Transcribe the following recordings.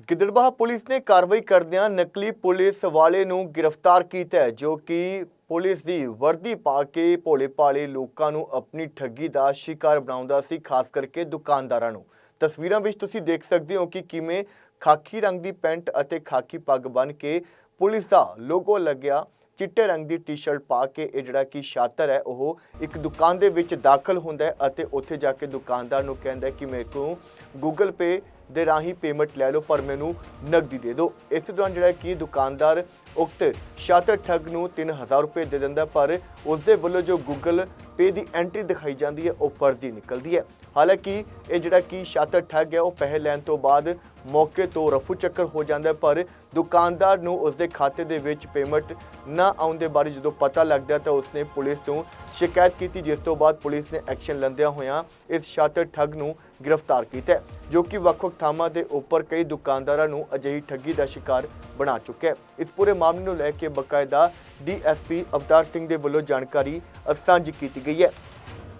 Gidderbaha police ਨੇ ਕਾਰਵਾਈ ਕਰਦਿਆਂ ਨਕਲੀ ਪੁਲਿਸ ਵਾਲੇ ਨੂੰ ਗ੍ਰਿਫਤਾਰ ਕੀਤਾ ਹੈ, ਜੋ ਕਿ ਪੁਲਿਸ ਦੀ ਵਰਦੀ ਪਾ ਕੇ ਭੋਲੇ ਭਾਲੇ ਲੋਕਾਂ ਨੂੰ ਆਪਣੀ ਠੱਗੀ ਦਾ ਸ਼ਿਕਾਰ ਬਣਾਉਂਦਾ ਸੀ, ਖਾਸ ਕਰਕੇ ਦੁਕਾਨਦਾਰਾਂ ਨੂੰ। ਤਸਵੀਰਾਂ ਵਿੱਚ ਤੁਸੀਂ ਦੇਖ ਸਕਦੇ ਹੋ ਕਿ ਕਿਵੇਂ ਖਾਕੀ ਰੰਗ ਦੀ ਪੈਂਟ ਅਤੇ ਖਾਕੀ ਪੱਗ ਬੰਨ੍ਹ ਕੇ ਪੁਲਿਸ ਦਾ ਲੋਗੋ ਲੱਗਿਆ। ਚਿੱਟੇ ਰੰਗ ਦੀ ਟੀ-ਸ਼ਰਟ ਪਾ ਕੇ ਇਹ ਜਿਹੜਾ ਕਿ ਸ਼ਾਤਰ ਹੈ, ਉਹ ਇੱਕ ਦੁਕਾਨ ਦੇ ਵਿੱਚ ਦਾਖਲ ਹੁੰਦਾ ਹੈ ਅਤੇ ਉੱਥੇ ਜਾ ਕੇ ਦੁਕਾਨਦਾਰ ਨੂੰ ਕਹਿੰਦਾ ਕਿ ਮੇਰੇ ਕੋਲ ਗੂਗਲ ਪੇ ਦੇ ਰਾਹੀਂ ਪੇਮੈਂਟ ਲੈ ਲਓ, ਪਰ ਮੈਨੂੰ ਨਕਦੀ ਦੇ ਦਿਓ। ਇਸ ਦੌਰਾਨ ਜਿਹੜਾ ਕਿ ਦੁਕਾਨਦਾਰ ਉਕਤ ਛਾਤਰ ਠੱਗ ਨੂੰ 3000 ਰੁਪਏ ਦੇ ਦਿੰਦਾ ਪਰ ਉਸ ਦੇ ਵੱਲੋਂ ਜੋ ਗੂਗਲ ਪੇ ਦੀ ਐਂਟਰੀ ਦਿਖਾਈ ਜਾਂਦੀ ਹੈ, ਉਹ ਫਰਜ਼ੀ ਨਿਕਲਦੀ ਹੈ। ਹਾਲਾਂਕਿ ਇਹ ਜਿਹੜਾ ਕਿ ਛਾਤਰ ਠੱਗ ਹੈ, ਉਹ ਪੈਸੇ ਲੈਣ ਤੋਂ ਬਾਅਦ ਮੌਕੇ ਤੋਂ ਰਫੂ ਚੱਕਰ ਹੋ ਜਾਂਦਾ ਪਰ ਦੁਕਾਨਦਾਰ ਨੂੰ ਉਸਦੇ ਖਾਤੇ ਦੇ ਵਿੱਚ ਪੇਮੈਂਟ ਨਾ ਆਉਣ ਦੇ ਬਾਰੇ ਜਦੋਂ ਪਤਾ ਲੱਗਦਾ ਤਾਂ ਉਸਨੇ ਪੁਲਿਸ ਤੋਂ ਸ਼ਿਕਾਇਤ ਕੀਤੀ, ਜਿਸ ਤੋਂ ਬਾਅਦ ਪੁਲਿਸ ਨੇ ਐਕਸ਼ਨ ਲੈਂਦਿਆਂ ਹੋਇਆਂ ਇਸ ਛਾਤਰ ਠੱਗ ਨੂੰ ਗ੍ਰਿਫਤਾਰ ਕੀਤਾ ਜੋ ਕਿ ਵੱਖ-ਵੱਖ ਥਾਵਾਂ ਦੇ ਉੱਪਰ ਕਈ ਦੁਕਾਨਦਾਰਾਂ ਨੂੰ ਅਜਿਹੀ ਠੱਗੀ ਦਾ ਸ਼ਿਕਾਰ ਬਣਾ ਚੁੱਕਿਆ ਹੈ। ਇਸ ਪੂਰੇ ਮਾਮਲੇ ਨੂੰ ਲੈ ਕੇ ਬਕਾਇਦਾ ਡੀਐਸਪੀ ਅਵਤਾਰ ਸਿੰਘ ਦੇ ਵੱਲੋਂ ਜਾਣਕਾਰੀ ਸਾਂਝੀ ਕੀਤੀ ਗਈ ਹੈ।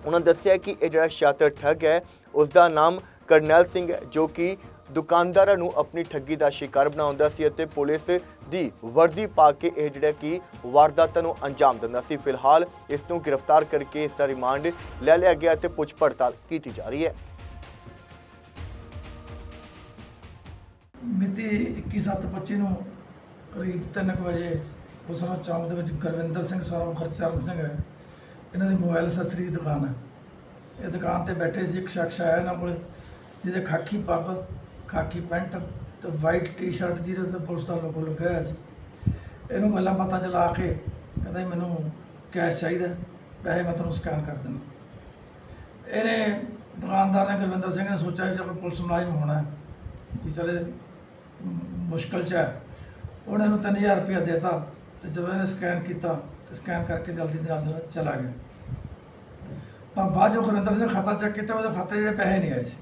ਉਹਨਾਂ ਦੱਸਿਆ ਕਿ ਇਹ ਜਿਹੜਾ ਛਾਤਰ ਠੱਗ ਹੈ ਉਸ ਦਾ ਨਾਮ ਕਰਨੈਲ ਸਿੰਘ ਹੈ, ਜੋ ਕਿ ਦੁਕਾਨਦਾਰਾਂ ਨੂੰ ਆਪਣੀ ਠੱਗੀ ਦਾ ਸ਼ਿਕਾਰ ਬਣਾਉਂਦਾ ਸੀ ਅਤੇ ਪੁਲਿਸ ਦੀ ਵਰਦੀ ਪਾ ਕੇ ਇਹ ਜਿਹੜਾ ਕਿ ਵਾਰਦਾਤਾਂ ਨੂੰ ਅੰਜਾਮ ਦਿੰਦਾ ਸੀ। ਫਿਲਹਾਲ ਇਸ ਨੂੰ ਗ੍ਰਿਫਤਾਰ ਕਰਕੇ ਇਸ ਦਾ ਰਿਮਾਂਡ ਲੈ ਲਿਆ ਗਿਆ ਤੇ ਪੁੱਛ ਪੜਤਾਲ ਕੀਤੀ ਜਾ ਰਹੀ ਹੈ। ਮਿਤੀ 21/7/25 ਨੂੰ ਕਰੀਬ 3 ਵਜੇ ਉਸਰਾ ਚੌਂਕ ਦੇ ਵਿੱਚ ਗੁਰਵਿੰਦਰ ਸਿੰਘ ਸਾਰਾ ਖਰਚਰਨ ਸਿੰਘ ਹੈ। ਇਹਨਾਂ ਦੀ ਮੋਬਾਈਲ ਸ਼ਸਤਰੀ ਦੀ ਦੁਕਾਨ ਹੈ। ਇਹ ਦੁਕਾਨ ਤੇ ਬੈਠੇ ਸੀ ਇੱਕ ਸ਼ਖਸ ਆਇਆ ਇਹਨਾਂ ਕੋਲੇ, ਜਿਹਦੇ ਖਾਕੀ ਪੱਗ, ਖਾਕੀ ਪੈਂਟ ਤੇ ਵਾਈਟ ਟੀ-ਸ਼ਰਟ ਜਿਹਦੇ ਤੇ ਪੁਲਿਸ ਦਾ ਲੋਗੋ ਲੱਗਿਆ ਹੋਇਆ ਸੀ। ਇਹਨੂੰ ਗੱਲਾਂ ਬਾਤਾਂ ਚਲਾ ਕੇ ਕਹਿੰਦਾ ਮੈਨੂੰ ਕੈਸ਼ ਚਾਹੀਦਾ ਪੈਸੇ ਮੈਂ ਤੁਹਾਨੂੰ ਸਕੈਨ ਕਰ ਦਿੰਦਾ ਇਹਨੇ ਦੁਕਾਨਦਾਰ ਨੇ ਗੁਰਵਿੰਦਰ ਸਿੰਘ ਨੇ ਸੋਚਿਆ ਵੀ ਚਲੋ ਪੁਲਿਸ ਮੁਲਾਜ਼ਮ ਹੋਣਾ ਹੈ। ਚਲੇ ਮੁਸ਼ਕਲ ਚ ਹੈ। ਉਹਨੇ ਨੂੰ 3000 ਰੁਪਇਆ ਦੇਤਾ ਤੇ ਜਦੋਂ ਇਹਨੇ ਸਕੈਨ ਕੀਤਾ ਤੇ ਸਕੈਨ ਕਰਕੇ ਜਲਦੀ ਦੇ ਨਾਲ ਚਲਾ ਗਿਆ। ਪਰ ਬਾਅਦ ਜੋ ਗੁਰਿੰਦਰ ਸਿੰਘ ਖਾਤਾ ਚੈੱਕ ਕੀਤਾ, ਉਹਦੇ ਖਾਤੇ ਜਿਹੜੇ ਪੈਸੇ ਨਹੀਂ ਆਏ ਸੀ।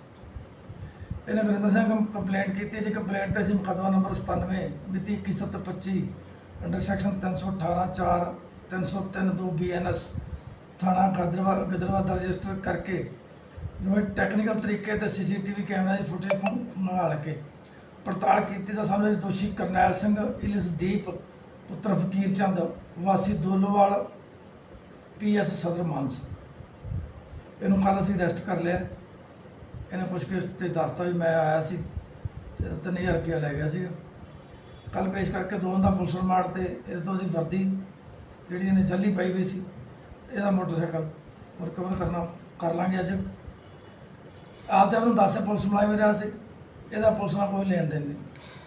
ਇਹਨੇ ਗੁਰਿੰਦਰ ਸਿੰਘ ਕੰਪਲੇਂਟ ਕੀਤੀ ਜੀ ਕੰਪਲੇਂਟ ਤੇ ਅਸੀਂ ਮੁਕੱਦਮਾ ਨੰਬਰ 97 ਮਿਤੀ 21/7/25 ਅੰਡਰ ਸੈਕਸ਼ਨ 318 4 303 2 ਬੀਐਨਐਸ ਥਾਣਾ ਗਦਰਵਾ ਗਦਰਵਾ ਦਾ ਰਜਿਸਟਰ ਕਰਕੇ ਜਿਵੇਂ ਟੈਕਨੀਕਲ ਤਰੀਕੇ ਤੇ ਸੀਸੀਟੀਵੀ ਕੈਮਰਾ ਦੀ ਫੁਟੇਜ ਮੰਗਾ ਕੇ ਪੜਤਾਲ ਕੀਤੀ ਤਾਂ ਸਾਨੂੰ ਦੋਸ਼ੀ ਕਰਨੈਲ ਸਿੰਘ, ਇਲਸਦੀਪ, ਪੁੱਤਰ ਫਕੀਰ ਚੰਦ, ਵਾਸੀ ਦੋਲੋਵਾਲ ਪੀਐਸ ਸਦਰ ਮਾਨਸਾ ਇਹਨੂੰ ਕੱਲ ਅਸੀਂ ਅਰੈਸਟ ਕਰ ਲਿਆ। ਇਹਨੇ ਪੁੱਛ ਕੇ ਤੇ ਦੱਸਤਾ ਵੀ ਮੈਂ ਆਇਆ ਸੀ ਤੇ 3000 ਰੁਪਇਆ ਲੈ ਗਿਆ ਸੀਗਾ। ਕੱਲ ਪੇਸ਼ ਕਰਕੇ ਦੋਵਾਂ ਦਾ ਪੁਲਿਸ ਰਿਮਾਂਡ ਤੇ ਇਹਦੇ ਤੋਂ ਦੀ ਵਰਦੀ ਜਿਹੜੀ ਇਹਨੇ ਚੱਲੀ ਪਈ ਹੋਈ ਸੀ ਤੇ ਇਹਦਾ ਮੋਟਰਸਾਈਕਲ ਰਿਕਵਰ ਕਰਨਾ ਕਰ ਲਾਂਗੇ ਅੱਜ। ਆਪ ਤੇ ਉਹਨੂੰ ਦੱਸਿਆ ਪੁਲਿਸ ਮੁਲਾਜ਼ਮ ਰਿਹਾ ਸੀ। ਇਹਦਾ ਪੁਲਿਸ ਨਾਲ ਕੋਈ ਲੈਣ ਦੇਣ ਨਹੀਂ।